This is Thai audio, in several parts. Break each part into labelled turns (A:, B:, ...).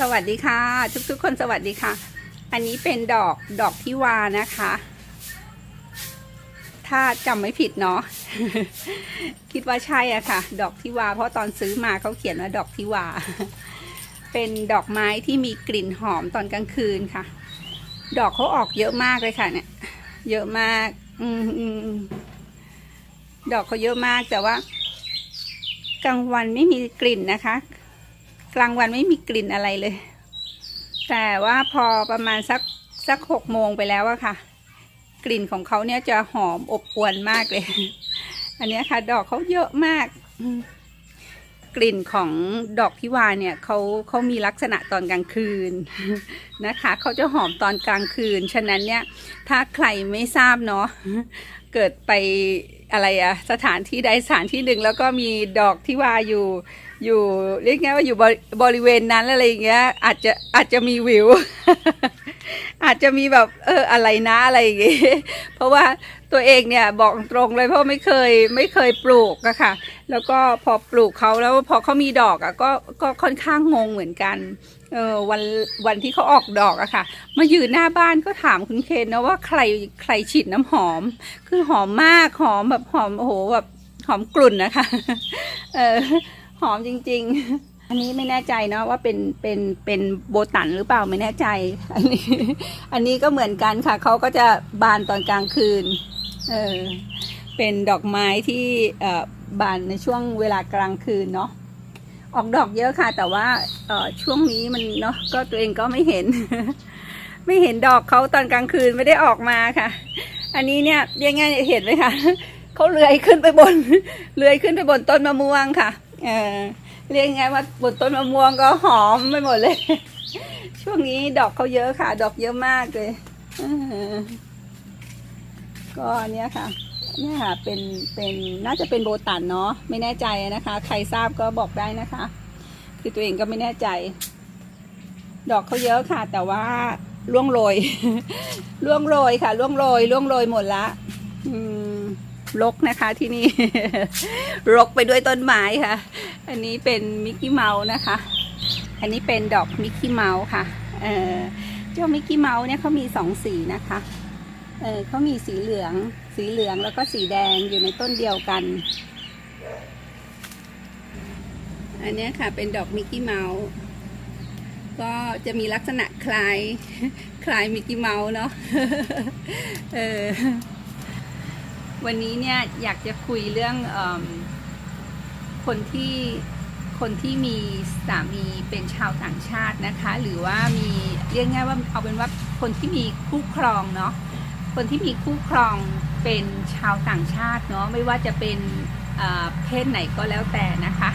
A: สวัสดีค่ะ ทุกๆคนสวัสดีค่ะ อันนี้เป็นดอกดอกพิวานะคะ ถ้าจำไม่ผิดเนาะคิดว่าใช่อะค่ะ ดอกทิวา เพราะตอนซื้อมาเขาเขียนว่าดอกทิวา เป็นดอกไม้ที่มีกลิ่นหอมตอนกลางคืนค่ะ ดอกเขาออกเยอะมากเลยค่ะ เนี่ย เยอะมาก อืมอืมอืมดอกเขาเยอะมากแต่ว่ากลางวันไม่มีกลิ่นนะคะ กลางวันไม่มีกลิ่นอะไรเลย แต่ว่าพอประมาณสักสักหกโมงไปแล้วอะค่ะ กลิ่นของเขาเนี่ยจะหอมอบอวลมากเลย อันนี้ค่ะ ดอกเขาเยอะมาก กลิ่นของดอกพิวาเนี่ยเขาเขามีลักษณะตอนกลางคืนนะคะเขาจะหอมตอนกลางคืน ฉะนั้นเนี่ย ถ้าใครไม่ทราบเนาะ เกิดไปอะไรอะสถานที่ใดสถานที่หนึ่งแล้วก็มีดอกที่ว่าอยู่อยู่เรียกง่ายว่าอยู่บริบริเวณนั้นอะไรอย่างเงี้ยอาจจะอาจจะมีวิว อาจจะมีแบบเอออะไรนะอะไรอย่างเงี้ยเพราะว่าตัวเองเนี่ยบอกตรงเลยเพราะไม่เคยไม่เคยปลูกอะค่ะ แล้วก็พอปลูกเขาแล้วพอเขามีดอกอะก็ก็ค่อนข้างงงเหมือนกันเออวันวันที่เขาออกดอกอะค่ะ มายืนหน้าบ้านก็ถามคุณเคนนะว่าใครใครฉีดน้ำหอม คือหอมมากหอมแบบหอมโอ้โหแบบหอมกลุ่นนะคะ เออหอมจริง ๆ อันนี้ไม่แน่ใจเนาะว่าเป็นเป็นเป็นโบตันหรือเปล่าไม่แน่ใจ อันนี้ อันนี้ก็เหมือนกันค่ะเขาก็จะบานตอนกลางคืน เออเป็นดอกไม้ที่เอ่อ บานในช่วงเวลากลางคืนเนาะออกดอกเยอะค่ะ แต่ว่าเออช่วงนี้มันเนาะก็ตัวเองก็ไม่เห็น ไม่เห็นดอกเขาตอนกลางคืนไม่ได้ออกมาค่ะ อันนี้เนี่ยยังไงเห็นไหมคะเขาเลื้อยขึ้นไปบนเลื้อยขึ้นไปบนต้นมะม่วงค่ะ เออเรียกไงว่าบนต้นมะม่วงก็หอมไปหมดเลย ช่วงนี้ดอกเขาเยอะค่ะ ดอกเยอะมากเลยก็เนี่ยค่ะ เนี่ยค่ะเป็นเป็นน่าจะเป็นโบตันเนาะไม่แน่ใจนะคะ ใครทราบก็บอกได้นะคะ คือตัวเองก็ไม่แน่ใจ ดอกเขาเยอะค่ะ แต่ว่าล่วงโรยล่วงโรยค่ะล่วงโรยล่วงโรยหมดละอืมรกนะคะที่นี่รกไปด้วยต้นไม้ค่ะ อันนี้เป็นมิกกี้เมาส์นะคะ อันนี้เป็นดอกมิกกี้เมาส์ค่ะเออเจ้ามิกกี้เมาส์เนี่ยเขามีสองสีนะคะ เออเขามีสีเหลือง สีเหลืองแล้วก็สีแดงอยู่ในต้นเดียวกัน อันนี้ค่ะเป็นดอกมิกกี้เมาส์ก็จะมีลักษณะคล้ายคล้ายมิกกี้เมาส์เนาะเออวันนี้เนี่ยอยากจะคุยเรื่องอคนที่คนที่มีสามีเป็นชาวต่างชาตินะคะ หรือว่ามีเรียกง่ายว่าเอาเป็นว่าคนที่มีคู่ครองเนาะ คนที่มีคู่ครองเป็นชาวต่างชาติเนาะไม่ว่าจะเป็นเพศไหนก็แล้วแต่นะคะ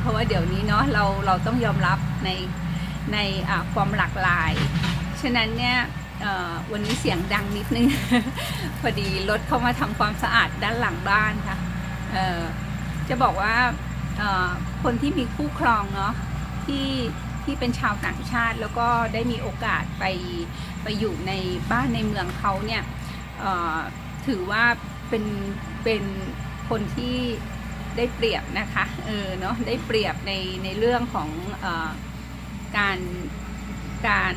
A: เพราะว่าเดี๋ยวนี้เนาะเราเราต้องยอมรับในในความหลากหลาย ฉะนั้นเนี่ยวันนี้เสียงดังนิดนึง พอดีรถเข้ามาทำความสะอาดด้านหลังบ้านค่ะจะบอกว่าคนที่มีคู่ครองเนาะที่ที่เป็นชาวต่างชาติแล้วก็ได้มีโอกาสไปไปอยู่ในบ้านในเมืองเขาเนี่ย ถือว่าเป็นเป็นคนที่ได้เปรียบนะคะเออเนาะได้เปรียบในในเรื่องของออการการ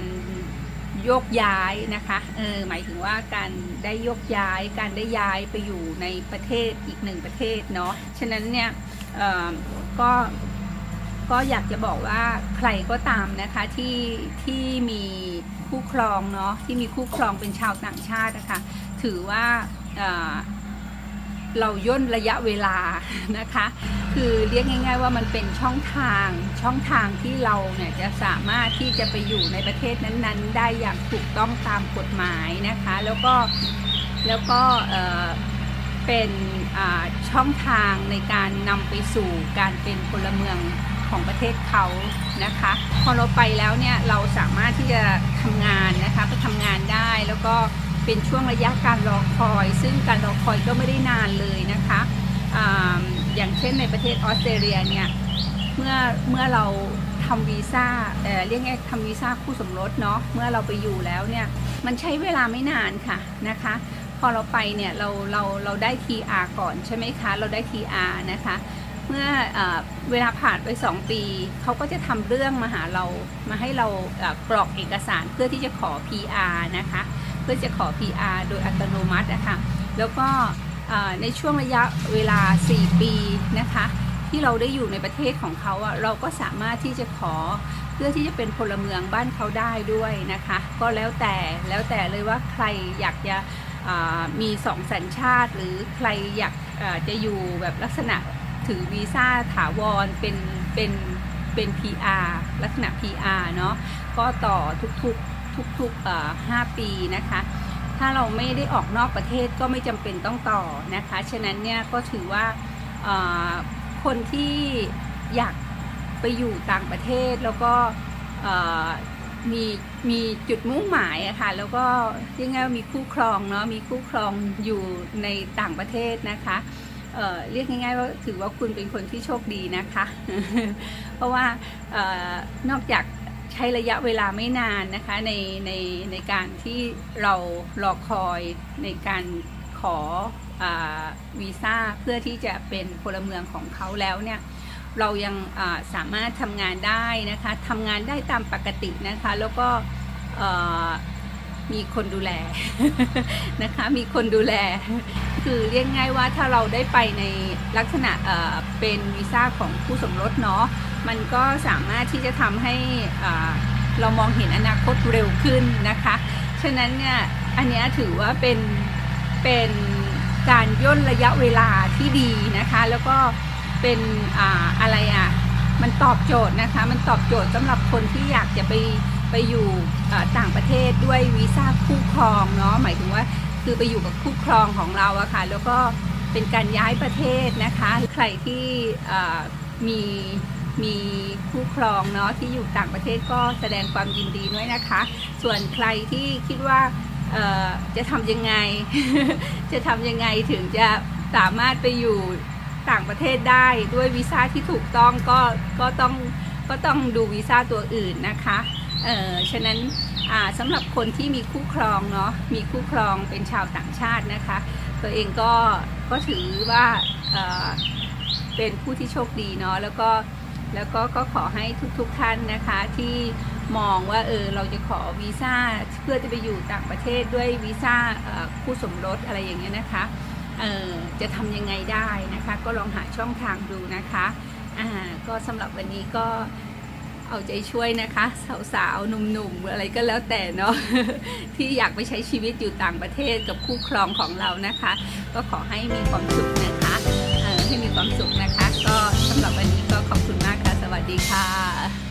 A: โยกย้ายนะคะเออหมายถึงว่าการได้โยกย้าย การได้ย้ายไปอยู่ในประเทศอีกหนึ่งประเทศเนาะฉะนั้นเนี่ยเออก็ก็อยากจะบอกว่าใครก็ตามนะคะที่ที่มีคู่ครองเนาะที่มีคู่ครองเป็นชาวต่างชาตินะคะ ถือว่าเราย่นระยะเวลานะคะ คือเรียกง่าย ๆ ว่ามันเป็นช่องทางช่องทางที่เราเนี่ยจะสามารถที่จะไปอยู่ในประเทศนั้นๆ ได้อย่างถูกต้องตามกฎหมายนะคะ แล้วก็แล้วก็เป็นช่องทางในการนำไปสู่การเป็นพลเมืองของประเทศเขานะคะ พอเราไปแล้วเนี่ยเราสามารถที่จะทำงานนะคะไปทำงานได้แล้วก็ เป็นช่วงระยะการรอคอย ซึ่งการรอคอยก็ไม่ได้นานเลยนะคะออย่างเช่นในประเทศออสเตรเลียเนี่ยเมื่อเมื่อเราทำวีซ่าเเรียกง่ายทำวีซ่าคู่สมรสเนาะเมื่อเราไปอยู่แล้วเนี่ยมันใช้เวลาไม่นานค่ะนะคะ พอเราไปเนี่ยเราเราเราได้ TR ก่อนใช่ไหมคะ เราได้ TR นะคะเมื่อเอเวลาผ่านไป 2 ปี เขาก็จะทำเรื่องมาหาเรามาให้เรากรอกเอกสารเพื่อที่จะขอ PR นะคะ เพื่อจะขอ PR โดยอัตโนมัตินะคะแล้วก็ในช่วงระยะเวลา 4 ปีนะคะที่เราได้อยู่ในประเทศของเขาอะเราก็สามารถที่จะขอเพื่อที่จะเป็นพลเมืองบ้านเขาได้ด้วยนะคะ ก็แล้วแต่แล้วแต่เลยว่าใครอยากจะมีสองสัญชาติ หรือใครอยากจะอยู่แบบลักษณะถือวีซ่าถาวรเป็นเป็นเป็น PR ลักษณะ PR เนาะก็ต่อทุกๆ ทุกๆ5ปีนะคะ ถ้าเราไม่ได้ออกนอกประเทศก็ไม่จำเป็นต้องต่อนะคะ ฉะนั้นเนี่ยก็ถือว่าคนที่อยากไปอยู่ต่างประเทศแล้วก็มีมีจุดมุ่งหมายอะค่ะแล้วก็ยังไงว่ามีคู่ครองเนาะมีคู่ครองอยู่ในต่างประเทศนะคะเเรียกง่ายๆว่าถือว่าคุณเป็นคนที่โชคดีนะคะ เพราะว่าออนอกจาก ใช้ระยะเวลาไม่นานนะคะในในในการที่เรารอคอยในการขออาวีซ่าเพื่อที่จะเป็นพลเมืองของเขาแล้วเนี่ยเรายังาสามารถทำงานได้นะคะทำงานได้ตามปกตินะคะแล้วก็มีคนดูแลนะคะ มีคนดูแล คือเรียกง่ายว่าถ้าเราได้ไปในลักษณะเป็นวีซ่าของคู่สมรสเนาะ มันก็สามารถที่จะทำให้เรามองเห็นอนาคตเร็วขึ้นนะคะ ฉะนั้นเนี่ยอันนี้ถือว่าเป็นเป็นการย่นระยะเวลาที่ดีนะคะ แล้วก็เป็นออะไรอะมันตอบโจทย์นะคะ มันตอบโจทย์สำหรับคนที่อยากจะไปไปอยู่ต่างประเทศด้วยวีซ่าคู่ครองเนาะหมายถึงว่าคือไปอยู่กับคู่ครองของเราอะค่ะแล้วก็เป็นการย้ายประเทศนะคะ ใครที่มี มีคู่ครองเนาะที่อยู่ต่างประเทศก็แสดงความยินดีด้วยนะคะ ส่วนใครที่คิดว่าจะทำยังไง จะทำยังไงถึงจะสามารถไปอยู่ต่างประเทศได้ด้วยวีซ่าที่ถูกต้องก็ก็ต้องก็ต้องดูวีซ่าตัวอื่นนะคะเออฉะนั้นสำหรับคนที่มีคู่ครองเนาะมีคู่ครองเป็นชาวต่างชาตินะคะ ตัวเองก็ก็ถือว่าเออเป็นผู้ที่โชคดีเนาะแล้วก็ แล้วก็ก็ขอให้ทุกๆทท่านนะคะที่มองว่าเออเราจะขอวีซ่าเพื่อจะไปอยู่ต่างประเทศด้วยวีซ่าคู่สมรสอะไรอย่างเงี้ยนะคะเออจะทำยังไงได้นะคะ ก็ลองหาช่องทางดูนะคะอ่าก็สำหรับวันนี้ก็เอาใจช่วยนะคะ สาวๆหนุ่มๆอะไรก็แล้วแต่เนาะที่อยากไปใช้ชีวิตอยู่ต่างประเทศกับคู่ครองของเรานะคะ ก็ขอให้มีความสุขนะคะเออให้มีความสุขนะคะ ก็สำหรับวันนี้ก็ขอบคุณ ดีค่ะ